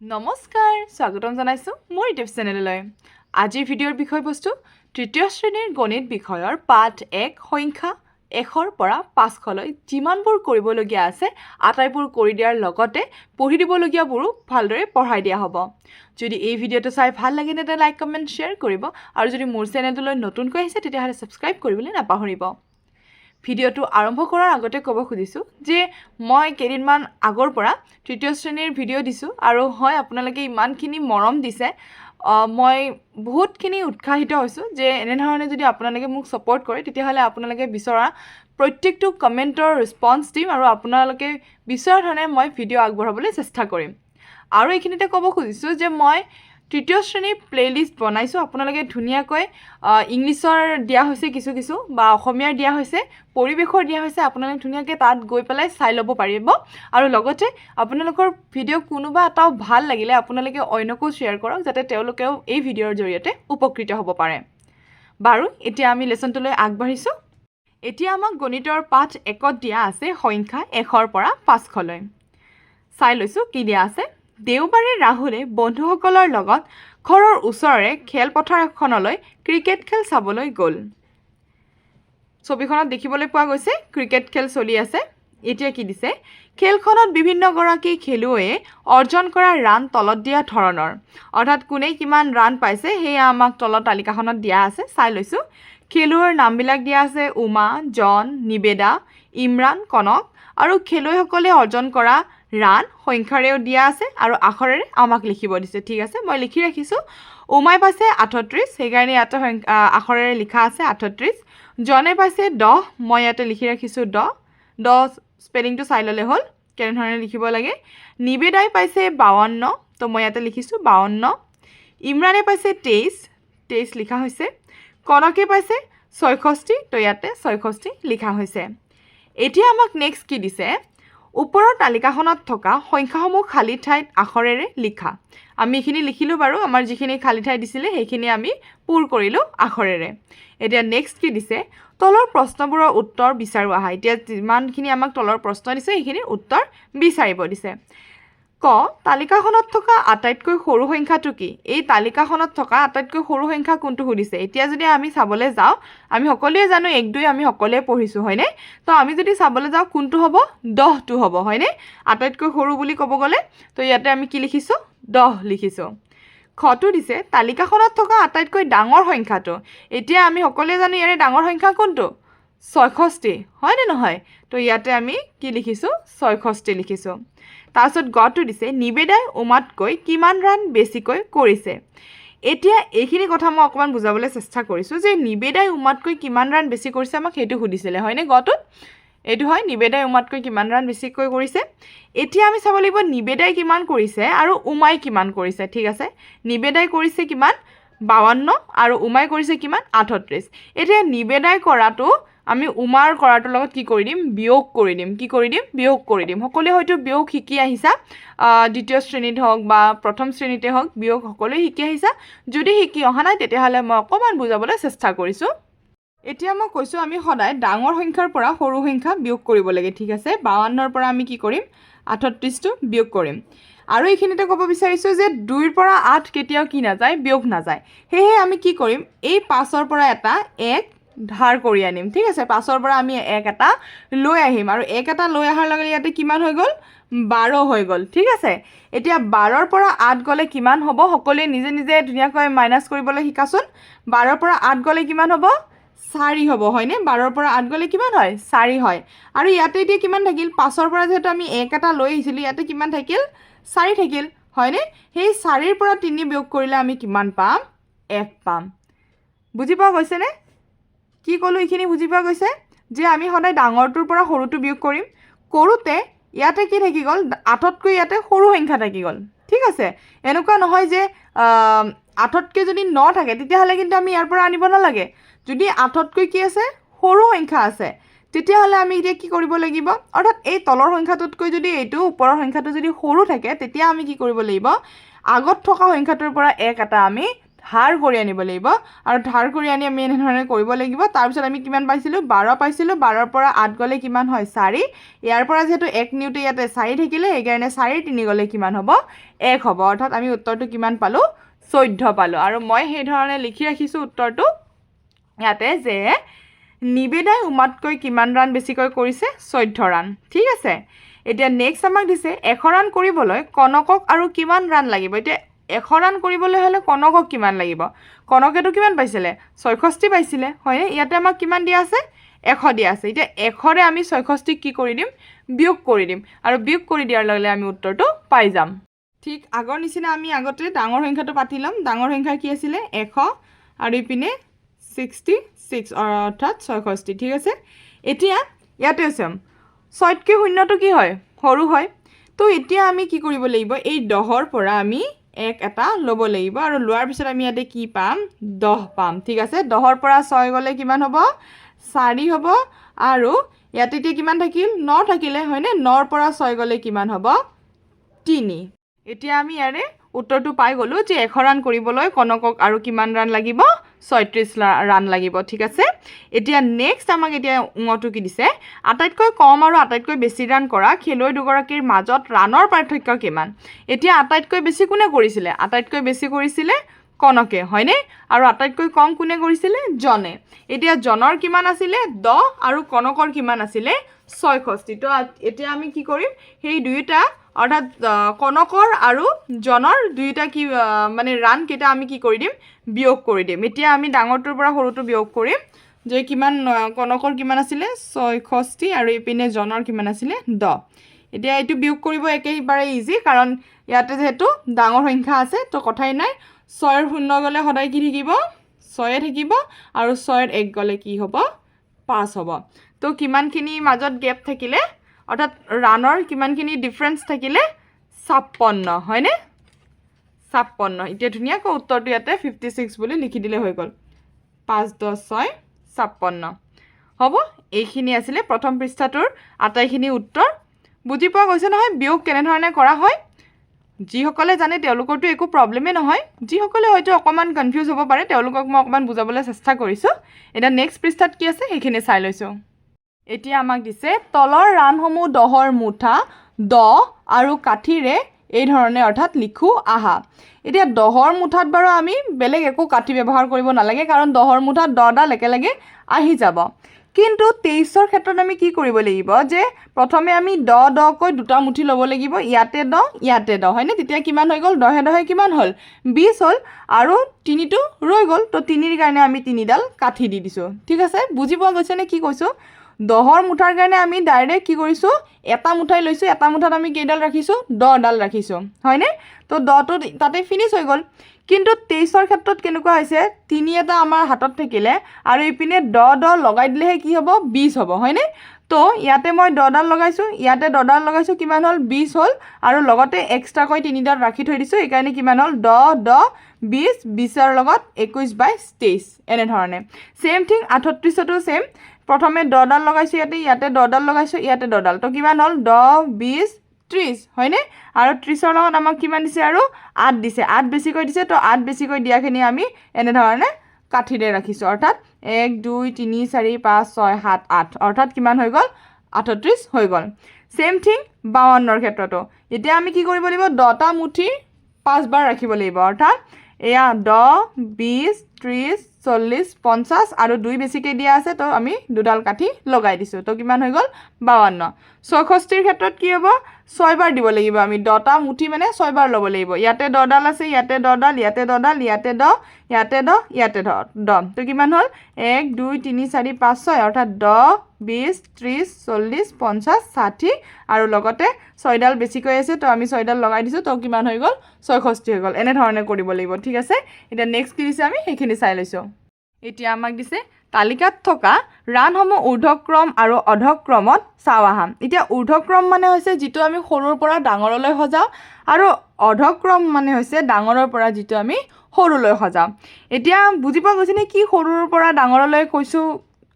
নমস্কাৰ, স্বাগতম জনাইছোঁ মোৰ ইউটিউব চেনেললৈ। আজিৰ ভিডিঅ'ৰ বিষয়বস্তু, তৃতীয় শ্ৰেণীৰ গণিত বিষয়ৰ পাঠ এক, সংখ্যা এশৰ পৰা পাঁচশলৈ যিমানবোৰ কৰিবলগীয়া আছে, আটাইবোৰ কৰি দিয়াৰ লগতে পঢ়ি দিবলগীয়াবোৰো ভালদৰে পঢ়াই দিয়া হ'ব। যদি এই ভিডিঅ'টো চাই ভালো লাগে তেন্তে লাইক, কমেণ্ট, শ্বেয়াৰ কৰিব আৰু যদি মোৰ চেনেলটোলৈ নতুনকৈ আহিছে তেতিয়াহ'লে ছাবস্ক্ৰাইব কৰিবলৈ নাপাহৰিব। ভিডিঅ'টো আৰম্ভ কৰাৰ আগতে ক'ব খুজিছোঁ যে মই কেইদিনমান আগৰ পৰা তৃতীয় শ্ৰেণীৰ ভিডিঅ' দিছোঁ আৰু হয় আপোনালোকে ইমানখিনি মৰম দিছে। মই বহুতখিনি উৎসাহিত হৈছোঁ যে এনেধৰণে যদি আপোনালোকে মোক ছাপৰ্ট কৰে, তেতিয়াহ'লে আপোনালোকে বিচৰা প্ৰত্যেকটো কমেণ্টৰ ৰেচপন্স দিম আৰু আপোনালোকে বিচৰা ধৰণে মই ভিডিঅ' আগবঢ়াবলৈ চেষ্টা কৰিম। আৰু এইখিনিতে ক'ব খুজিছোঁ যে মই তৃতীয় শ্ৰেণীৰ প্লে'লিষ্ট বনাইছোঁ। আপোনালোকে ধুনীয়াকৈ ইংলিছৰ দিয়া হৈছে কিছু কিছু বা অসমীয়াৰ দিয়া হৈছে পৰিৱেশৰ দিয়া হৈছে আপোনালোকে ধুনীয়াকৈ তাত গৈ পেলাই চাই ল'ব পাৰিব। আৰু লগতে আপোনালোকৰ ভিডিঅ' কোনোবা এটাও ভাল লাগিলে আপোনালোকে অন্যকো শ্বেয়াৰ কৰক যাতে তেওঁলোকেও এই ভিডিঅ'ৰ জৰিয়তে উপকৃত হ'ব পাৰে। বাৰু এতিয়া আমি লেচনটোলৈ আগবাঢ়িছোঁ। এতিয়া আমাক গণিতৰ পাঠ একত দিয়া আছে সংখ্যা এশৰ পৰা পাঁচশলৈ। চাই লৈছোঁ কি দিয়া আছে। দেওবাৰে ৰাহুলে বন্ধুসকলৰ লগত ঘৰৰ ওচৰৰে খেলপথাৰ এখনলৈ ক্ৰিকেট খেল চাবলৈ গ'ল। ছবিখনত দেখিবলৈ পোৱা গৈছে ক্ৰিকেট খেল চলি আছে। এতিয়া কি দিছে? খেলখনত বিভিন্নগৰাকী খেলুৱৈয়ে অৰ্জন কৰা ৰাণ তলত দিয়া ধৰণৰ। অৰ্থাৎ কোনে কিমান ৰাণ পাইছে সেয়া আমাক তলত তালিকাখনত দিয়া আছে চাই লৈছোঁ। খেলুৱৈৰ নামবিলাক দিয়া আছে উমা জন নিবেদা ইমৰাণ কনক। আৰু খেলুৱৈসকলে অৰ্জন কৰা ৰাণ, সংখ্যাৰেও দিয়া আছে আৰু আখৰেৰে আমাক লিখিব দিছে। ঠিক আছে, মই লিখি ৰাখিছোঁ। উমাই পাইছে আঠত্ৰিছ, সেইকাৰণে ইয়াতে সংখ্যা আখৰেৰে লিখা আছে আঠত্ৰিছ। জনে পাইছে দহ, মই ইয়াতে লিখি ৰাখিছোঁ দহ। দহ স্পেলিংটো চাই ল'লে হ'ল, কেনেধৰণে লিখিব লাগে। নিবেদাই পাইছে বাৱন্ন, তো মই ইয়াতে লিখিছোঁ বাৱন্ন। ইমৰানে পাইছে তেইছ তেইছ লিখা হৈছে। কনকে পাইছে ছয়ষষ্ঠি, তো ইয়াতে ছয়ষষ্ঠি লিখা হৈছে। এতিয়া আমাক নেক্সট কি দিছে? ওপৰৰ তালিকাখনত থকা সংখ্যাসমূহ খালী ঠাইত আখৰেৰে লিখা। আমি এইখিনি লিখিলোঁ বাৰু, আমাৰ যিখিনি খালী ঠাই দিছিলে, সেইখিনি আমি পূৰ কৰিলোঁ আখৰেৰে। এতিয়া নেক্সট কি দিছে? তলৰ প্ৰশ্নবোৰৰ উত্তৰ বিচাৰোঁ আহা। এতিয়া যিমানখিনি আমাক তলৰ প্ৰশ্ন দিছে সেইখিনিৰ উত্তৰ বিচাৰিব দিছে। ক, তালিকাখনত থকা আটাইতকৈ সৰু সংখ্যাটো কি? এই তালিকাখনত থকা আটাইতকৈ সৰু সংখ্যা কোনটো সুধিছে? এতিয়া যদি আমি চাবলৈ যাওঁ, আমি সকলোৱে জানো এক, দুই আমি সকলোৱে পঢ়িছোঁ, হয়নে? তো আমি যদি চাবলৈ যাওঁ কোনটো হ'ব? দহটো হ'ব, হয়নে? আটাইতকৈ সৰু বুলি ক'ব গ'লে, তো ইয়াতে আমি কি লিখিছোঁ? দহ লিখিছোঁ। খটো দিছে, তালিকাখনত থকা আটাইতকৈ ডাঙৰ সংখ্যাটো এতিয়া আমি সকলোৱে জানো ইয়াৰে ডাঙৰ সংখ্যা কোনটো? ছয়ষষ্ঠি, হয়নে নহয়? তো ইয়াতে আমি কি লিখিছোঁ? ছয়ষষ্ঠি লিখিছোঁ। তাৰপিছত গটো দিছে নিবেদাই উমাতকৈ কিমান ৰাণ বেছিকৈ কৰিছে? এতিয়া এইখিনি কথা মই অকণমান বুজাবলৈ চেষ্টা কৰিছোঁ যে নিবেদাই উমাতকৈ কিমান ৰাণ বেছি কৰিছে আমাক সেইটো সুধিছিলে হয়নে গটোত এইটো হয় নিবেদাই উমাতকৈ কিমান ৰাণ বেছিকৈ কৰিছে? এতিয়া আমি চাব লাগিব নিবেদাই কিমান কৰিছে আৰু উমাই কিমান কৰিছে ঠিক আছে? নিবেদাই কৰিছে কিমান? বাৱন্ন আৰু উমাই কৰিছে কিমান? আঠত্ৰিছ। এতিয়া নিবেদাই কৰাটো আমি উমাৰ কৰাটোৰ লগত কি কৰি দিম? বিয়োগ কৰি দিম। কি কৰি দিম? বিয়োগ কৰি দিম। সকলোৱে হয়তো বিয়োগ শিকি আহিছা। আহ, দ্বিতীয় শ্ৰেণীত হওক বা প্ৰথম শ্ৰেণীতে হওক বিয়োগ সকলোৱে শিকি আহিছা। যদি শিকি অহা নাই তেতিয়াহ'লে মই অকণমান বুজাবলৈ চেষ্টা কৰিছোঁ। এতিয়া মই কৈছোঁ আমি সদায় ডাঙৰ সংখ্যাৰ পৰা সৰু সংখ্যা বিয়োগ কৰিব লাগে ঠিক আছে? বাৱন্নৰ পৰা আমি কি কৰিম? আঠত্ৰিছটো বিয়োগ কৰিম। আৰু এইখিনিতে ক'ব বিচাৰিছোঁ যে দুইৰ পৰা আঠ কেতিয়াও কি নাযায়? বিয়োগ নাযায়। সেয়েহে আমি কি কৰিম? এই পাঁচৰ পৰা এটা এক ধাৰ কৰি আনিম, ঠিক আছে? পাঁচৰ পৰা আমি এক এটা লৈ আহিম আৰু এক এটা লৈ অহাৰ লগে লগে ইয়াতে কিমান হৈ গ'ল? বাৰ হৈ গ'ল, ঠিক আছে? এতিয়া বাৰৰ পৰা আঠ গ'লে কিমান হ'ব? সকলোৱে নিজে নিজে ধুনীয়াকৈ মাইনাছ কৰিবলৈ শিকাচোন। বাৰৰ পৰা আঠ গ'লে কিমান হ'ব? চাৰি হ'ব, হয়নে? বাৰৰ পৰা আঠ গ'লে কিমান হয়? চাৰি হয়। আৰু ইয়াতে এতিয়া কিমান থাকিল? পাঁচৰ পৰা যিহেতু আমি এক এটা লৈ আহিছিলোঁ, ইয়াতে কিমান থাকিল? চাৰি থাকিল, হয়নে? সেই চাৰিৰ পৰা তিনি বিয়োগ কৰিলে আমি কিমান পাম? এক পাম। বুজি পোৱা গৈছেনে? কি ক'লোঁ এইখিনি বুজি পোৱা গৈছে? যে আমি সদায় ডাঙৰটোৰ পৰা সৰুটো বিয়োগ কৰিম। কৰোঁতে ইয়াতে কি থাকি গ'ল? আঠতকৈ ইয়াতে সৰু সংখ্যা থাকি গ'ল। ঠিক আছে? এনেকুৱা নহয় যে আঠতকৈ যদি ন থাকে, তেতিয়াহ'লে কিন্তু আমি ইয়াৰ পৰা আনিব নালাগে। যদি আঠতকৈ কি আছে? সৰু সংখ্যা আছে। তেতিয়াহ'লে আমি এতিয়া কি কৰিব লাগিব? অৰ্থাৎ এই তলৰ সংখ্যাটোতকৈ যদি এইটো ওপৰৰ সংখ্যাটো যদি সৰু থাকে, তেতিয়া আমি কি কৰিব লাগিব? আগত থকা সংখ্যাটোৰ পৰা এক এটা আমি হাৰ কৰি আনিব লাগিব। আৰু ধাৰ কৰি আনি আমি এনেধৰণে কৰিব লাগিব। তাৰপিছত আমি কিমান পাইছিলোঁ? বাৰ পাইছিলোঁ। বাৰৰ পৰা আঠ গ'লে কিমান হয়? চাৰি। ইয়াৰ পৰা যিহেতু এক নিওঁতে ইয়াতে চাৰি থাকিলে সেইকাৰণে চাৰি তিনি গ'লে কিমান হ'ব? এক হ'ব। অৰ্থাৎ আমি উত্তৰটো কিমান পালোঁ? চৈধ্য পালোঁ। আৰু মই সেইধৰণে লিখি ৰাখিছোঁ উত্তৰটো। ইয়াতে যে নিবেদাই উমাতকৈ কিমান ৰান বেছিকৈ কৰিছে? চৈধ্য ৰান ঠিক আছে? এতিয়া নেক্সট আমাক দিছে এশ ৰান কৰিবলৈ কনকক আৰু কিমান ৰান লাগিব? এতিয়া এশ ৰান কৰিবলৈ হ'লে কনকক কিমান লাগিব? কনকেতো কিমান পাইছিলে? ছয়ষষ্ঠি পাইছিলে হয়নে? ইয়াতে আমাক কিমান দিয়া আছে? এশ দিয়া আছে। এতিয়া এশৰে আমি ছয়ষষ্ঠিক কি কৰি দিম? বিয়োগ কৰি দিম। আৰু বিয়োগ কৰি দিয়াৰ লগে লগে আমি উত্তৰটো পাই যাম। ঠিক আগৰ নিচিনা আমি আগতে ডাঙৰ সংখ্যাটো পাতি ল'ম। ডাঙৰ সংখ্যা কি আছিলে? এশ। আৰু ইপিনে ছিক্সটি ছিক্স অৰ্থাৎ ছয়ষষ্ঠি। ঠিক আছে? এতিয়া ইয়াতে চাম। ছয়তকৈ শূন্যটো কি হয়? সৰু হয়। তো এতিয়া আমি কি কৰিব লাগিব? এই দহৰ পৰা আমি এক এটা ল'ব লাগিব আৰু লোৱাৰ পিছত আমি ইয়াতে কি পাম? দহ পাম, ঠিক আছে? দহৰ পৰা ছয় গ'লে কিমান হ'ব? চাৰি হ'ব। আৰু ইয়াতে এতিয়া কিমান থাকিল? ন থাকিলে, হয়নে? নৰ পৰা ছয় গ'লে কিমান হ'ব? তিনি। এতিয়া আমি ইয়াৰে উত্তৰটো পাই গ'লোঁ যে এশ ৰাণ কৰিবলৈ কনকক আৰু কিমান ৰাণ লাগিব? ছয়ত্ৰিছ ৰা- ৰান লাগিব ঠিক আছে? এতিয়া নেক্সট আমাক এতিয়া উঙটো কি দিছে? আটাইতকৈ কম আৰু আটাইতকৈ বেছি ৰান কৰা খেলুৱৈ দুগৰাকীৰ মাজত ৰানৰ পাৰ্থক্য কিমান? এতিয়া আটাইতকৈ বেছি কোনে কৰিছিলে? আটাইতকৈ বেছি কৰিছিলে কনকে হয়নে? আৰু আটাইতকৈ কম কোনে কৰিছিলে? জনে। এতিয়া জনৰ কিমান আছিলে? দহ আৰু কনকৰ কিমান আছিলে? ছয়ষষ্ঠি। তো এতিয়া আমি কি কৰিম? সেই দুয়োটা অৰ্থাৎ আহ, কনকৰ আৰু জনৰ দুয়োটা কি মানে ৰানকেইটা আমি কি কৰি দিম? বিয়োগ কৰি দিম। এতিয়া আমি ডাঙৰটোৰ পৰা সৰুটো বিয়োগ কৰিম যে কিমান আহ, কনকৰ কিমান আছিলে? ছয়ষষ্ঠি আৰু ইপিনে জনৰ কিমান আছিলে? দহ। এতিয়া এইটো বিয়োগ কৰিব একেবাৰে ইজি কাৰণ ইয়াতে যিহেতু ডাঙৰ সংখ্যা আছে তো কথাই নাই। ছয়ৰ শূন্য গ'লে সদায় কি থাকিব? ছয়ে থাকিব আৰু ছয়ৰ এক গ'লে কি হ'ব? পাঁচ হ'ব। তো কিমানখিনি মাজত গেপ থাকিলে? অৰ্থাৎ ৰানৰ কিমানখিনি ডিফাৰেঞ্চ থাকিলে? ছাপন্ন হয়নে? ছাপন্ন এতিয়া ধুনীয়াকৈ উত্তৰটো ইয়াতে ফিফটি ছিক্স বুলি লিখি দিলে হৈ গ'ল। পাঁচ, দহ, ছয় ছাপন্ন হ'ব, এইখিনি আছিলে প্ৰথম পৃষ্ঠাটোৰ আটাইখিনি উত্তৰ। বুজি পোৱা গৈছে নহয়? বিয়োগ কেনেধৰণে কৰা হয়? যিসকলে জানে তেওঁলোকৰতো একো প্ৰব্লেমেই নহয়। যিসকলে হয়তো অকণমান কনফিউজ হ'ব পাৰে তেওঁলোকক মই অকণমান বুজাবলৈ চেষ্টা কৰিছোঁ। এতিয়া নেক্সট পৃষ্ঠাত কি আছে সেইখিনি চাই লৈছোঁ। এতিয়া আমাক দিছে তলৰ ৰানসমূহ দহৰ মুঠা দহ আৰু কাঠিৰে এই ধৰণে অৰ্থাৎ লিখোঁ আহা। এতিয়া দহৰ মুঠাত বাৰু আমি বেলেগ একো কাঠি ব্যৱহাৰ কৰিব নালাগে কাৰণ দহৰ মুঠাত দহডাল একেলগে আহি যাব। কিন্তু তেইছৰ ক্ষেত্ৰত আমি কি কৰিব লাগিব? যে প্ৰথমে আমি দহ দহকৈ দুটা মুঠি ল'ব লাগিব। ইয়াতে দহ ইয়াতে দহ হয়নে? তেতিয়া কিমান হৈ গ'ল? দহে দহে কিমান হ'ল? বিছ হ'ল আৰু তিনিটো ৰৈ গ'ল। তো তিনিৰ কাৰণে আমি তিনিডাল কাঠি দি দিছোঁ। ঠিক আছে? বুজি পোৱা গৈছেনে কি কৈছোঁ? দহৰ মুঠাৰ কাৰণে আমি ডাইৰেক্ট কি কৰিছোঁ? এটা মুঠাই লৈছোঁ। এটা মুঠাত আমি কেইডাল ৰাখিছোঁ? দহডাল ৰাখিছোঁ। হয়নে? তো দহটো তাতে ফিনিছ হৈ গ'ল। কিন্তু তেইছৰ ক্ষেত্ৰত কেনেকুৱা হৈছে, তিনি এটা আমাৰ হাতত থাকিলে আৰু ইপিনে দহ দহ লগাই দিলেহে কি হ'ব, বিছ হ'ব, হয়নে? তো ইয়াতে মই দহডাল লগাইছোঁ, ইয়াতে দহডাল লগাইছোঁ, কিমান হ'ল, বিছ হ'ল, আৰু লগতে এক্সট্ৰাকৈ তিনিডাল ৰাখি থৈ দিছোঁ সেইকাৰণে কিমান হ'ল দহ দহ বিছ, বিছৰ লগত একৈছ বাইছ তেইছ, এনেধৰণে। ছেইম থিং আঠত্ৰিছতো ছেইম প্ৰথমে দহডাল লগাইছোঁ ইয়াতে ইয়াতে দহডাল লগাইছোঁ, ইয়াতে দহডাল তো কিমান হ'ল দহ বিছ ত্ৰিছ, হয়নে? আৰু ত্ৰিছৰ লগত আমাক কিমান দিছে আৰু? আঠ দিছে। আঠ বেছিকৈ দিছে, তো আঠ বেছিকৈ দিয়াখিনি আমি এনেধৰণে কাঠিৰে ৰাখিছোঁ। অৰ্থাৎ এক, দুই, তিনি, চাৰি, পাঁচ, ছয়, সাত, আঠ। অৰ্থাৎ কিমান হৈ গ'ল? আঠত্ৰিছ হৈ গ'ল। ছেইম থিং বাৱন্নৰ ক্ষেত্ৰতো। এতিয়া আমি কি কৰিব লাগিব? দহটা মুঠি পাঁচবাৰ ৰাখিব লাগিব। অৰ্থাৎ এয়া দহ, বিছ, ত্ৰিছ, চল্লিছ, পঞ্চাছ আৰু দুই বেছিকৈ দিয়া আছে, তো আমি দুডাল কাঠি লগাই দিছোঁ। তো কিমান হৈ গ'ল? বাৱন্ন। ছয়ষষ্ঠিৰ ক্ষেত্ৰত কি হ'ব? ছয়বাৰ দিব লাগিব আমি। দহটা মুঠি মানে ছয়বাৰ ল'ব লাগিব। ইয়াতে দহডাল আছে, ইয়াতে দহডাল ইয়াতে দহডাল ইয়াতে দহ ইয়াতে দহ ইয়াতে দহ দহ তো কিমান হ'ল? এক, দুই, তিনি, চাৰি, পাঁচ, ছয়, অৰ্থাৎ দহ বিছ ত্ৰিছ চল্লিছ পঞ্চাছ ষাঠি আৰু লগতে ছয়ডাল বেছিকৈ আছে, তো আমি ছয়ডাল লগাই দিছোঁ, তো কিমান হৈ গ'ল? ছয়ষষ্ঠি হৈ গ'ল। এনেধৰণে কৰিব লাগিব। ঠিক আছে? এতিয়া নেক্সট কি দিছে আমি সেইখিনি চাই লৈছোঁ। এতিয়া আমাক দিছে তালিকাত থকা ৰানসমূহ ঊৰ্ধক্ৰম আৰু অধক্ৰমত চাওঁ আহা এতিয়া ঊৰ্ধক্ৰম মানে হৈছে যিটো আমি সৰুৰ পৰা ডাঙৰলৈ সজাওঁ আৰু অধক্ৰম মানে হৈছে ডাঙৰৰ পৰা যিটো আমি সৰুলৈ সজাওঁ। এতিয়া বুজি পোৱা গৈছেনে কি সৰুৰ পৰা ডাঙৰলৈ কৈছোঁ?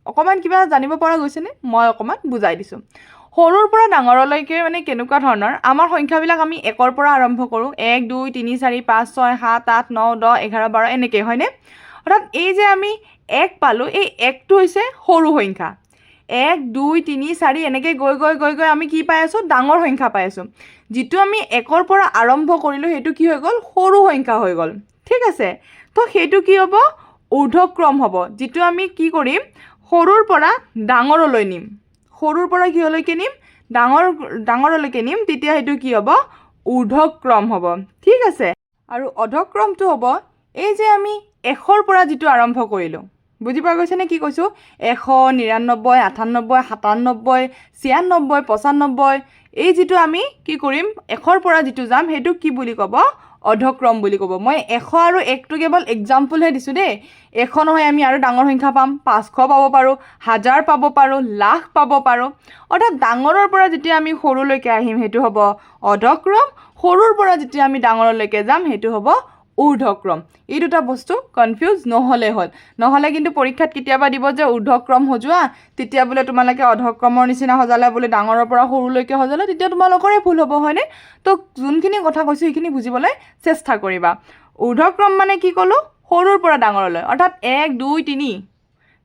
অকণমান কিবা জানিব পৰা গৈছেনে? মই অকণমান বুজাই দিছোঁ। সৰুৰ পৰা ডাঙৰলৈকে মানে কেনেকুৱা ধৰণৰ? আমাৰ সংখ্যাবিলাক আমি একৰ পৰা আৰম্ভ কৰোঁ। এক দুই তিনি চাৰি পাঁচ ছয় সাত আঠ ন দহ এঘাৰ বাৰ এনেকৈ হয়নে? অৰ্থাৎ এই যে আমি এক পালোঁ, এই একটো হৈছে সৰু সংখ্যা। এক, দুই, তিনি, চাৰি, এনেকৈ গৈ গৈ গৈ গৈ আমি কি পাই আছোঁ? ডাঙৰ সংখ্যা পাই আছোঁ। যিটো আমি একৰ পৰা আৰম্ভ কৰিলোঁ, সেইটো কি হৈ গ'ল? সৰু সংখ্যা হৈ গ'ল। ঠিক আছে? তো সেইটো কি হ'ব? ঊৰ্ধক্ৰম হ'ব, যিটো আমি কি কৰিম? সৰুৰ পৰা ডাঙৰলৈ নিম। সৰুৰ পৰা কিহলৈকে নিম? ডাঙৰ, ডাঙৰলৈকে নিম, তেতিয়া সেইটো কি হ'ব? ঊৰ্ধক্ৰম হ'ব। ঠিক আছে? আৰু অধক্ৰমটো হ'ব, এই যে আমি এশৰ পৰা যিটো আৰম্ভ কৰিলোঁ বুজি পোৱা গৈছেনে কি কৈছোঁ? এশ নিৰান্নব্বৈ আঠান্নব্বৈ সাতান্নব্বৈ ছিয়ান্নব্বৈ পঁচান্নব্বৈ এই যিটো আমি কি কৰিম? এশৰ পৰা যিটো যাম সেইটোক কি বুলি ক'ব? অধক্ৰম বুলি ক'ব। মই এশ আৰু একটো কেৱল এক্সাম্পলহে দিছোঁ দেই। এশ নহয় আমি আৰু ডাঙৰ সংখ্যা পাম। পাঁচশ পাব পাৰোঁ হাজাৰ পাব পাৰোঁ লাখ পাব পাৰোঁ। অৰ্থাৎ ডাঙৰৰ পৰা যেতিয়া আমি সৰুলৈকে আহিম সেইটো হ'ব অধক্ৰম। সৰুৰ পৰা যেতিয়া আমি ডাঙৰলৈকে যাম সেইটো হ'ব ঊৰ্ধক্ৰম। এই দুটা বস্তু কনফিউজ নহ'লে হ'ল। নহ'লে কিন্তু পৰীক্ষাত কেতিয়াবা দিব যে ঊৰ্ধক্ৰম সজোৱা, তেতিয়া বোলে তোমালোকে অধক্ৰমৰ নিচিনা সজালে, বোলে ডাঙৰৰ পৰা সৰুলৈকে সজালে, তেতিয়া তোমালোকৰে ভুল হ'ব, হয়নে? তো যোনখিনি কথা কৈছোঁ, সেইখিনি বুজিবলৈ চেষ্টা কৰিবা। ঊৰ্ধক্ৰম মানে কি ক'লোঁ? সৰুৰ পৰা ডাঙৰলৈ। অৰ্থাৎ এক, দুই, তিনি।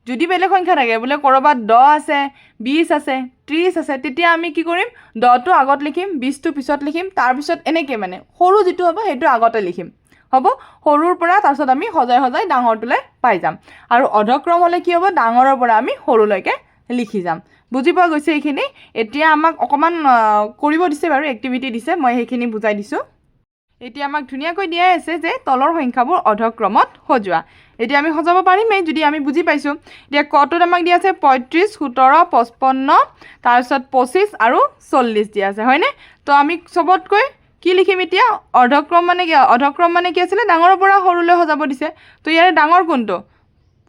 যদি বেলেগ সংখ্যা থাকে, বোলে ক'ৰবাত দহ আছে, বিছ আছে, ত্ৰিছ আছে, তেতিয়া আমি কি কৰিম? দহটো আগত লিখিম, বিছটো পিছত লিখিম, তাৰপিছত এনেকৈ মানে সৰু যিটো হ'ব, সেইটো আগতে লিখিম। হ'ব, সৰুৰ পৰা তাৰপিছত আমি সজাই সজাই ডাঙৰটোলৈ পাই যাম। আৰু অধক্ৰম হ'লে কি হ'ব, ডাঙৰৰ পৰা আমি সৰুলৈকে লিখি যাম। বুজি পোৱা গৈছে এইখিনি? এতিয়া আমাক অকণমান কৰিব দিছে বাৰু এক্টিভিটি দিছে, মই সেইখিনি বুজাই দিছোঁ। এতিয়া আমাক ধুনীয়াকৈ দিয়াই আছে যে তলৰ সংখ্যাবোৰ অধক্ৰমত সজোৱা। এতিয়া আমি সজাব পাৰিমেই, যদি আমি বুজি পাইছোঁ। এতিয়া কটোত আমাক দিয়া আছে পঁয়ত্ৰিছ, সোতৰ, পঁচপন্ন, তাৰপিছত পঁচিছ আৰু চল্লিছ দিয়া আছে, হয়নে? তো আমি চবতকৈ কি লিখিম এতিয়া? অৰ্ধক্ৰম মানে কি, অধক্ৰম মানে কি আছিলে? ডাঙৰৰ পৰা সৰুলৈ সজাব দিছে। তো ইয়াৰে ডাঙৰ কোনটো?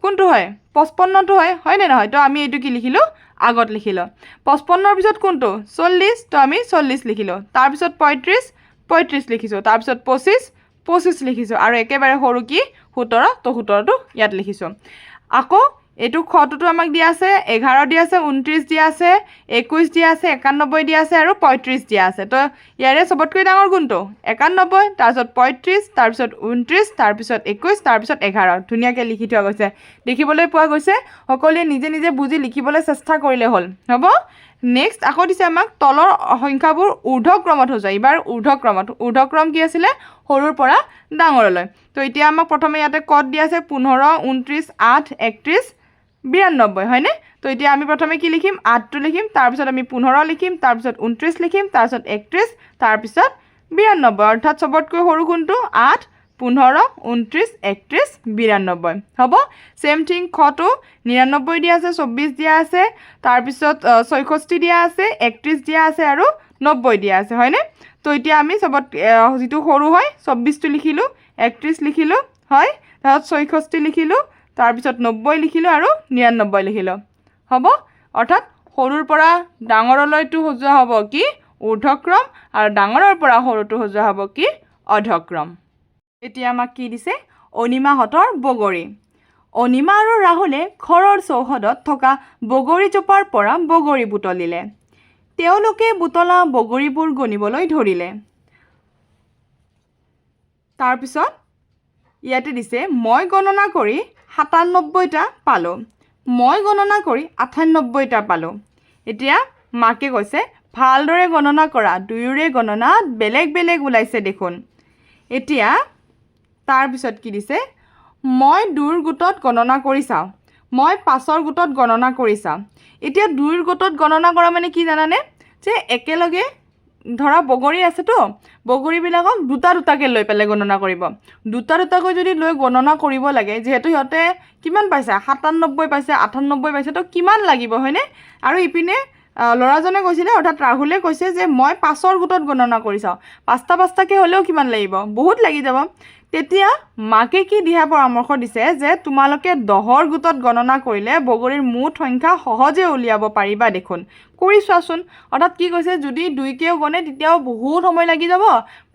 কোনটো হয়? পঁচপন্নটো হয় হয়নে নহয়? তো আমি এইটো কি লিখিলোঁ? আগত লিখিলোঁ। পঁচপন্নৰ পিছত কোনটো? চল্লিছ, তো আমি চল্লিছ লিখিলোঁ। তাৰপিছত পঁয়ত্ৰিছ পঁয়ত্ৰিছ লিখিছোঁ। তাৰপিছত পঁচিছ পঁচিছ লিখিছোঁ। আৰু একেবাৰে সৰু কি? সোতৰ, তো সোতৰটো ইয়াত লিখিছোঁ। আকৌ এইটো খটোতো আমাক দিয়া আছে এঘাৰ দিয়া আছে ঊনত্ৰিছ দিয়া আছে একৈছ দিয়া আছে একান্নব্বৈ দিয়া আছে আৰু পঁয়ত্ৰিছ দিয়া আছে। তো ইয়াৰে চবতকৈ ডাঙৰ কোনটো একান্নব্বৈ তাৰপিছত পঁয়ত্ৰিছ তাৰপিছত ঊনত্ৰিছ তাৰপিছত একৈছ তাৰপিছত এঘাৰ। ধুনীয়াকৈ লিখি থোৱা গৈছে। দেখিবলৈ পোৱা গৈছে সকলোৱে নিজে নিজে বুজি লিখিবলৈ চেষ্টা কৰিলে হ'ল। হ'ব নেক্সট আকৌ দিছে আমাক তলৰ সংখ্যাবোৰ ঊৰ্ধক্ৰমত সজোৱা এইবাৰ ঊৰ্ধক্ৰমত ঊৰ্ধক্ৰম কি আছিলে? সৰুৰ পৰা ডাঙৰলৈ। তো এতিয়া আমাক প্ৰথমে ইয়াতে কত দিয়া আছে পোন্ধৰ ঊনত্ৰিছ আঠ একত্ৰিছ বিৰান্নব্বৈ, হয়নে? তো এতিয়া আমি প্ৰথমে কি লিখিম? আঠটো লিখিম, তাৰপিছত আমি পোন্ধৰ লিখিম, তাৰপিছত ঊনত্ৰিছ লিখিম, তাৰপিছত একত্ৰিছ, তাৰপিছত বিৰান্নব্বৈ। অৰ্থাৎ চবতকৈ সৰু কোনটো? আঠ, পোন্ধৰ, ঊনত্ৰিছ, একত্ৰিছ, বিৰান্নব্বৈ। হ'ব? ছেম থিং খটো, নিৰান্নব্বৈ দিয়া আছে, চৌব্বিছ দিয়া আছে, তাৰপিছত ছয়ষষ্ঠি দিয়া আছে, একত্ৰিছ দিয়া আছে আৰু নব্বৈ দিয়া আছে, হয়নে? তো এতিয়া আমি চবত যিটো সৰু হয়, চৌব্বিছটো লিখিলোঁ, একত্ৰিছ লিখিলোঁ, হয়, তাৰপিছত ছয়ষষ্ঠি লিখিলোঁ তাৰপিছত নব্বৈ লিখিলোঁ আৰু নিৰান্নব্বৈ লিখিলোঁ। হ'ব? অৰ্থাৎ সৰুৰ পৰা ডাঙৰলৈতো সজোৱা হ'ব কি? ঊৰ্ধক্ৰম আৰু ডাঙৰৰ পৰা সৰুটো সজোৱা হ'ব কি? অধক্ৰম। এতিয়া আমাক কি দিছে? অনিমাহঁতৰ বগৰী। অনিমা আৰু ৰাহুলে ঘৰৰ চৌহদত থকা বগৰীজোপাৰ পৰা বগৰী বুটলিলে। তেওঁলোকে বুটলা বগৰীবোৰ গণিবলৈ ধৰিলে। তাৰপিছত ইয়াতে দিছে, মই গণনা কৰি সাতান্নব্বৈটা পালোঁ। মই গণনা কৰি আঠান্নব্বৈটা পালোঁ। এতিয়া মাকে কৈছে, ভালদৰে গণনা কৰা, দুয়োৰে গণনা বেলেগ বেলেগ ওলাইছে দেখোন। এতিয়া তাৰপিছত কি দিছে, মই দুইৰ গোটত গণনা কৰি চাওঁ। মই পাঁচৰ গোটত গণনা কৰি চাওঁ। এতিয়া দুইৰ গোটত গণনা কৰা মানে কি জানানে? যে একেলগে ধৰা বগৰী আছেতো বগৰীবিলাকক দুটা দুটাকৈ লৈ পেলাই গণনা কৰিব। দুটা দুটাকৈ যদি লৈ গণনা কৰিব লাগে, যিহেতু সিহঁতে কিমান পাইছে? সাতান্নব্বৈ পাইছে, আঠান্নব্বৈ পাইছে, তো কিমান লাগিব, হয়নে? আৰু ইপিনে ল'ৰাজনে কৈছিলে, অৰ্থাৎ ৰাহুলে কৈছে যে, মই পাঁচৰ গোটত গণনা কৰি চাওঁ। পাঁচটা পাঁচটাকৈ হ'লেও কিমান লাগিব? বহুত লাগি যাব। তেতিয়া মাকে কি দিহা পৰামৰ্শ দিছে যে তোমালোকে দহৰ গোটত গণনা কৰিলে বগৰীৰ মুঠ সংখ্যা সহজে উলিয়াব পাৰিবা দেখোন। কৰি চোৱাচোন, অৰ্থাৎ কি কৈছে, যদি দুইকেও গণে তেতিয়াও বহুত সময় লাগি যাব,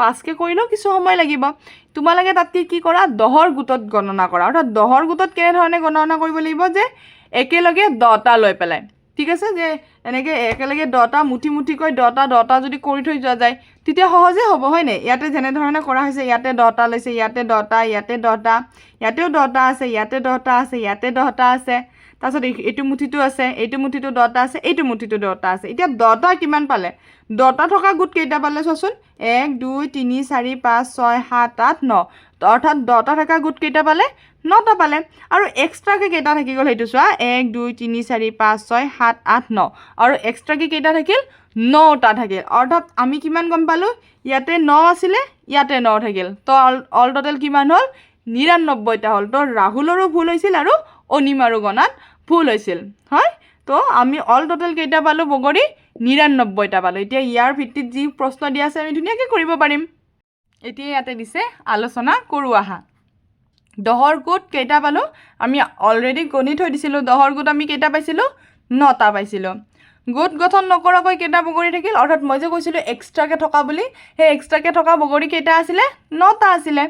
পাঁচকৈ কৰিলেও কিছু সময় লাগিব। তোমালোকে তাতকৈ কি কৰা, দহৰ গোটত গণনা কৰা। অৰ্থাৎ দহৰ গোটত কেনেধৰণে গণনা কৰিব লাগিব যে একেলগে দহটা লৈ পেলাই। ঠিক আছে, যে এনেকৈ একেলগে দহটা, মুঠি মুঠিকৈ দহটা দহটা যদি কৰি থৈ যোৱা যায় তেতিয়া সহজে হ'ব হয়নে ইয়াতে যেনেধৰণে কৰা হৈছে, ইয়াতে দহটা লৈছে, ইয়াতে দহটা ইয়াতে দহটা, ইয়াতেও দহটা আছে, ইয়াতে দহটা আছে, ইয়াতে দহটা আছে, তাৰপিছত এইটো মুঠিটো আছে, এইটো মুঠিটো দহটা আছে, এইটো মুঠিটো দহটা আছে। এতিয়া দহটা কিমান পালে? দহটা থকা গোট কেইটা পালে চোৱাচোন, এক, দুই, তিনি, চাৰি, পাঁচ, ছয়, সাত, আঠ, ন। অৰ্থাৎ দহটা থকা গোট কেইটা পালে, নটা পালে। আৰু এক্সট্ৰাকৈ কেইটা থাকি গ'ল সেইটো চোৱা, এক, দুই, তিনি, চাৰি, পাঁচ, ছয়, সাত, আঠ, ন। আৰু এক্সট্ৰাকৈ কেইটা থাকিল, নটা থাকিল। অৰ্থাৎ আমি কিমান গম পালোঁ? ইয়াতে ন আছিলে, ইয়াতে ন থাকিল। তো অল টোটেল কিমান হ'ল? নিৰান্নব্বৈটা হ'ল। তো ৰাহুলৰো ভুল হৈছিল আৰু অনিমাৰো গণাত ভুল হৈছিল। হয়? তো আমি অল টোটেল কেইটা পালোঁ বগৰী, নিৰান্নব্বৈটা পালোঁ। এতিয়া ইয়াৰ ভিত্তিত যি প্ৰশ্ন দিয়া আছে, আমি ধুনীয়াকৈ কৰিব পাৰিম। এতিয়া ইয়াতে দিছে আলোচনা কৰোঁ আহা। দহৰ গোট কেইটা পালোঁ, আমি অলৰেডি গণি থৈ দিছিলোঁ। দহৰ গোট আমি কেইটা পাইছিলোঁ? নটা পাইছিলোঁ। গোট গঠন নকৰাকৈ কেইটা বগৰী থাকিল? অৰ্থাৎ মই যে কৈছিলোঁ এক্সট্ৰাকৈ থকা বুলি, সেই এক্সট্ৰাকৈ থকা বগৰী কেইটা আছিলে? নটা আছিলে।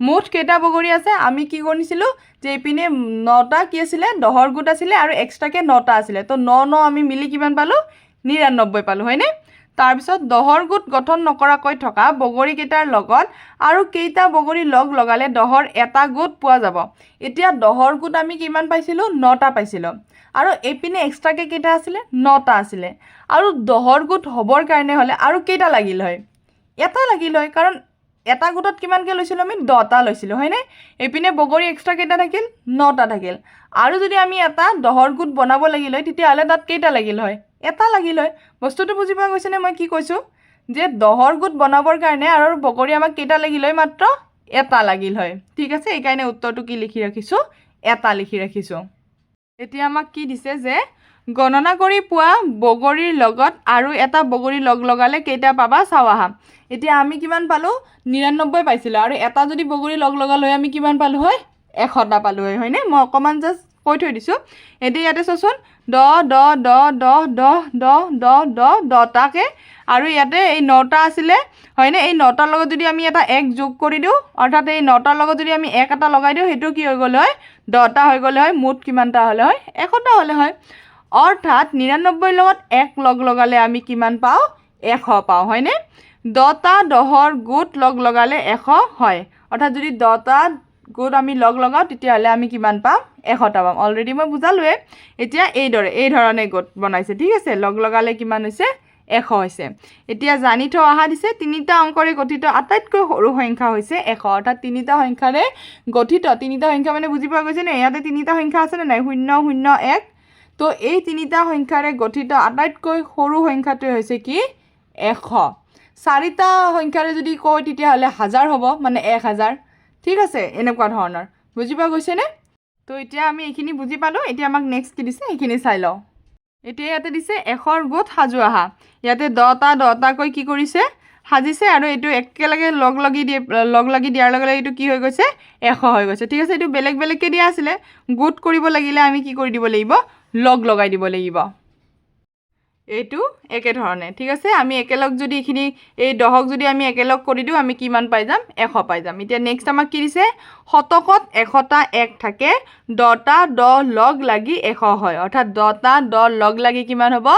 মুঠ কেইটা বগৰী আছে? আমি কি কৰিছিলোঁ যে এইপিনে নটা কি আছিলে? দহৰ গোট আছিলে আৰু এক্সট্ৰাকৈ নটা আছিলে। তো ন ন আমি মিলি কিমান পালোঁ? নিৰান্নব্বৈ পালোঁ, হয়নে? তাৰপিছত দহৰ গোট গঠন নকৰাকৈ থকা বগৰীকেইটাৰ লগত আৰু কেইটা বগৰী লগ লগালে দহৰ এটা গোট পোৱা যাব। এতিয়া দহৰ গোট আমি কিমান পাইছিলোঁ? নটা পাইছিলোঁ। আৰু এইপিনে এক্সট্ৰাকৈ কেইটা আছিলে? নটা আছিলে। আৰু দহৰ গোট হ'বৰ কাৰণে হ'লে আৰু কেইটা লাগিল হয়? এটা লাগিল হয়। কাৰণ এটা গোটত কিমানকৈ লৈছিলোঁ আমি? দহটা লৈছিলোঁ, হয়নে? এইপিনে বগৰী এক্সট্ৰা কেইটা থাকিল? নটা থাকিল। আৰু যদি আমি এটা দহৰ গোট বনাব লাগিল হয়, তেতিয়াহ'লে তাত কেইটা লাগিল হয়? এটা লাগিল হয়। বস্তুটো বুজি পোৱা গৈছেনে মই কি কৈছোঁ? যে দহৰ গোট বনাবৰ কাৰণে আৰু বগৰী আমাক কেইটা লাগিল হয়? মাত্ৰ এটা লাগিল হয়। ঠিক আছে সেইকাৰণে উত্তৰটো কি লিখি ৰাখিছোঁ? এটা লিখি ৰাখিছোঁ। এতিয়া আমাক কি দিছে যে গণনা কৰি পোৱা বগৰীৰ লগত আৰু এটা বগৰী লগ লগালে কেইটা পাবা চাওঁ আহা এতিয়া আমি কিমান পালোঁ? নিৰান্নব্বৈ পাইছিলোঁ। আৰু এটা যদি বগৰী লগ লগালোঁ হয় আমি কিমান পালোঁ হয়? এশটা পালোঁ হয় হয়নে? মই অকণমান জাষ্ট কৈ থৈ দিছোঁ। এতিয়া ইয়াতে চোৱাচোন। দহ দহ দহ দহ দহ দহ দহ দহ দহটাকৈ আৰু ইয়াতে এই নটা আছিলে, হয়নে? এই নটাৰ লগত যদি আমি এটা এক যোগ কৰি দিওঁ, অৰ্থাৎ এই নটাৰ লগত যদি আমি এক এটা লগাই দিওঁ, সেইটো কি হৈ গ'লে হয়? দহটা হৈ গ'লে হয় মুঠ কিমানটা হ'লে হয়? এশটা হ'লে হয়। অৰ্থাৎ নিৰান্নব্বৈৰ লগত এক লগ লগালে আমি কিমান পাওঁ? এশ পাওঁ, হয়নে? দহটা দহৰ গোট লগ লগালে এশ হয়। অৰ্থাৎ যদি দহটা গোট আমি লগ লগাওঁ, তেতিয়াহ'লে আমি কিমান পাম? এশটা পাম। অলৰেডি মই বুজালোৱে। এতিয়া এইদৰে, এই ধৰণে গোট বনাইছে। ঠিক আছে? লগ লগালে কিমান হৈছে? এশ হৈছে। এতিয়া জানি থৈ অহা দিছে, তিনিটা অংকৰে গঠিত আটাইতকৈ সৰু সংখ্যা হৈছে এশ। অৰ্থাৎ তিনিটা সংখ্যাৰে গঠিত, তিনিটা সংখ্যা মানে বুজি পোৱা গৈছেনে? ইয়াতে তিনিটা সংখ্যা আছেনে নাই? শূন্য শূন্য, এক তো এই তিনিটা সংখ্যাৰে গঠিত আটাইতকৈ সৰু সংখ্যাটোৱে হৈছে কি? এশ। চাৰিটা সংখ্যাৰে যদি কয়, তেতিয়াহ'লে হাজাৰ হ'ব মানে এক হাজাৰ। ঠিক আছে, এনেকুৱা ধৰণৰ। বুজি পোৱা গৈছেনে? তো এতিয়া আমি এইখিনি বুজি পালোঁ। এতিয়া আমাক নেক্সট কি দিছে? সেইখিনি চাই লওঁ। এতিয়া ইয়াতে দিছে এশৰ গোট সাজু আহা। ইয়াতে দহটা, দহটাকৈ কি কৰিছে? সাজিছে আৰু এইটো একেলগে লগ লাগি দিয়ে, লগ লাগি দিয়াৰ লগে লগে এইটো কি হৈ গৈছে? এশ হৈ গৈছে। ঠিক আছে, এইটো বেলেগ বেলেগকৈ দিয়া আছিলে। গোট কৰিব লাগিলে আমি কি কৰি দিব লাগিব? লগ লগাই দিব লাগিব। এইটো একেধৰণে ঠিক আছে? আমি একেলগ যদি এইখিনি, এই দহক যদি আমি একেলগ কৰি দিওঁ, আমি কিমান পাই যাম? এশ পাই যাম। এতিয়া নেক্সট আমাক কি দিছে? শতকত এশটা এক থাকে, দহটা দহ লগ লাগি এশ হয়। অৰ্থাৎ দহটা দহ লগ লাগি কিমান হ'ব?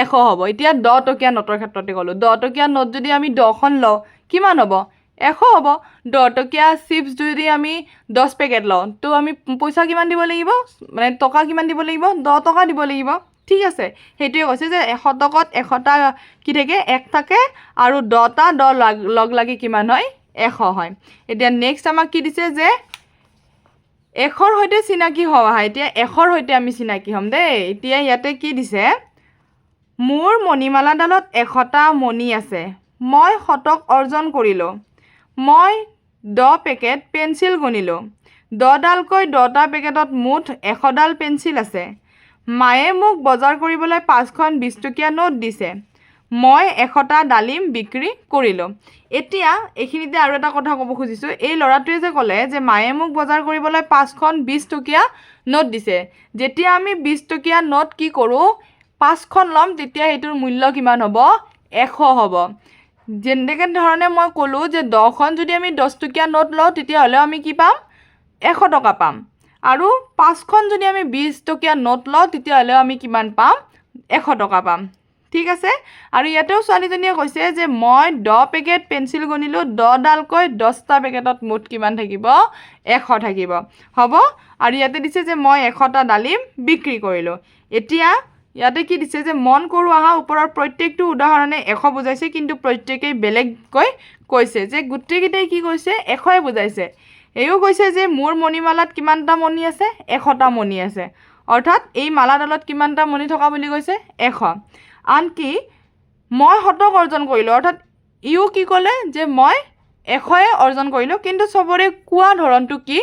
এশ হ'ব। এতিয়া দহ টকীয়া নোটৰ ক্ষেত্ৰতে ক'লোঁ। দহ নোট যদি আমি দহখন লওঁ, কিমান হ'ব? এশ হ'ব। দহ টকীয়া চিপছ যদি আমি দহ পেকেট লওঁ, তো আমি পইচা কিমান দিব লাগিব? মানে টকা কিমান দিব লাগিব? দহ টকা দিব লাগিব। ঠিক আছে। সেইটোৱে কৈছে যে এশ টকত এশটা কি থাকে? এক থাকে আৰু দহটা দহ লগ, লাগি কিমান হয়? এশ হয়। এতিয়া নেক্সট আমাক কি দিছে যে এশৰ সৈতে চিনাকি হোৱা আহা, এতিয়া এশৰ সৈতে আমি চিনাকি হ'ম দেই। এতিয়া ইয়াতে কি দিছে? মোৰ মণিমালাডালত এশটা মণি আছে। মই শতক অৰ্জন কৰিলোঁ। মই দহ পেকেট পেঞ্চিল গণিলোঁ। দহডালকৈ দহটা পেকেটত মুঠ এশডাল পেঞ্চিল আছে। মায়ে মোক বজাৰ কৰিবলৈ পাঁচখন বিছ টকীয়া নোট দিছে। মই এশটা ডালিম বিক্ৰী কৰিলোঁ। এতিয়া এইখিনিতে আৰু এটা কথা ক'ব খুজিছোঁ। এই ল'ৰাটোৱে যে ক'লে যে মায়ে মোক বজাৰ কৰিবলৈ পাঁচখন বিছ টকীয়া নোট দিছে। যেতিয়া আমি বিছ টকীয়া নোট কি কৰোঁ, পাঁচখন ল'ম তেতিয়া সেইটোৰ মূল্য কিমান হ'ব? এশ হ'ব। যেনেকৈ ধৰণে মই ক'লোঁ যে দহখন যদি আমি দহ নোট লওঁ তেতিয়াহ'লেও আমি কি পাম? এশ টকা পাম। আৰু পাঁচখন যদি আমি বিছ টকীয়া নোট লওঁ তেতিয়াহ'লেও আমি কিমান পাম? এশ টকা পাম। ঠিক আছে? আৰু ইয়াতেও ছোৱালীজনীয়ে কৈছে যে মই দহ পেকেট পেঞ্চিল গণিলোঁ দহডালকৈ দহটা পেকেটত মুঠ কিমান থাকিব? এশ থাকিব। হ'ব? আৰু ইয়াতে দিছে যে মই এশটা ডালিম বিক্ৰী কৰিলোঁ। এতিয়া ইয়াতে কি দিছে যে মন কৰোঁ আহা ওপৰৰ প্ৰত্যেকটো উদাহৰণে এশ বুজাইছে, কিন্তু প্ৰত্যেকেই বেলেগকৈ কৈছে। যে গোটেইকেইটাই কি কৈছে? এশই বুজাইছে। এইও কৈছে যে মোৰ মণিমালাত কিমানটা মণি আছে? এশটা মণি আছে। অৰ্থাৎ এই মালাডালত কিমানটা মণি থকা বুলি কৈছে? এশ। আনকি মই শতক অৰ্জন কৰিলোঁ। অৰ্থাৎ ইও কি ক'লে যে মই এশয়ে অৰ্জন কৰিলোঁ, কিন্তু চবৰে কোৱা ধৰণটো কি?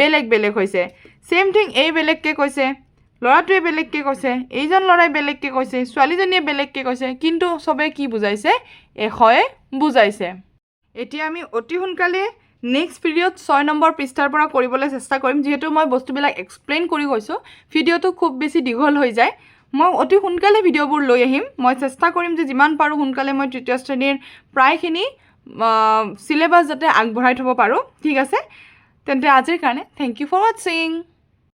বেলেগ বেলেগ হৈছে। ছেইম থিং এই বেলেগকৈ কৈছে। ল'ৰাটোৱে বেলেগকৈ কৈছে এইজন ল'ৰাই বেলেগকৈ কৈছে ছোৱালীজনীয়ে বেলেগকৈ কৈছে কিন্তু চবে কি বুজাইছে? এশয়ে বুজাইছে। এতিয়া আমি অতি সোনকালে নেক্সট ভিডিঅ'ত ছয় নম্বৰ পৃষ্ঠাৰ পৰা কৰিবলৈ চেষ্টা কৰিম যিহেতু মই বস্তুবিলাক এক্সপ্লেইন কৰি গৈছোঁ। ভিডিঅ'টো খুব বেছি দীঘল হৈ যায়। মই অতি সোনকালে ভিডিঅ'বোৰ লৈ আহিম। মই চেষ্টা কৰিম যে যিমান পাৰোঁ সোনকালে মই তৃতীয় শ্ৰেণীৰ প্ৰায়খিনি চিলেবাছ যাতে আগবঢ়াই থ'ব পাৰোঁ। ঠিক আছে? তেন্তে আজিৰ কাৰণে থেংক ইউ ফৰ ৱাচিং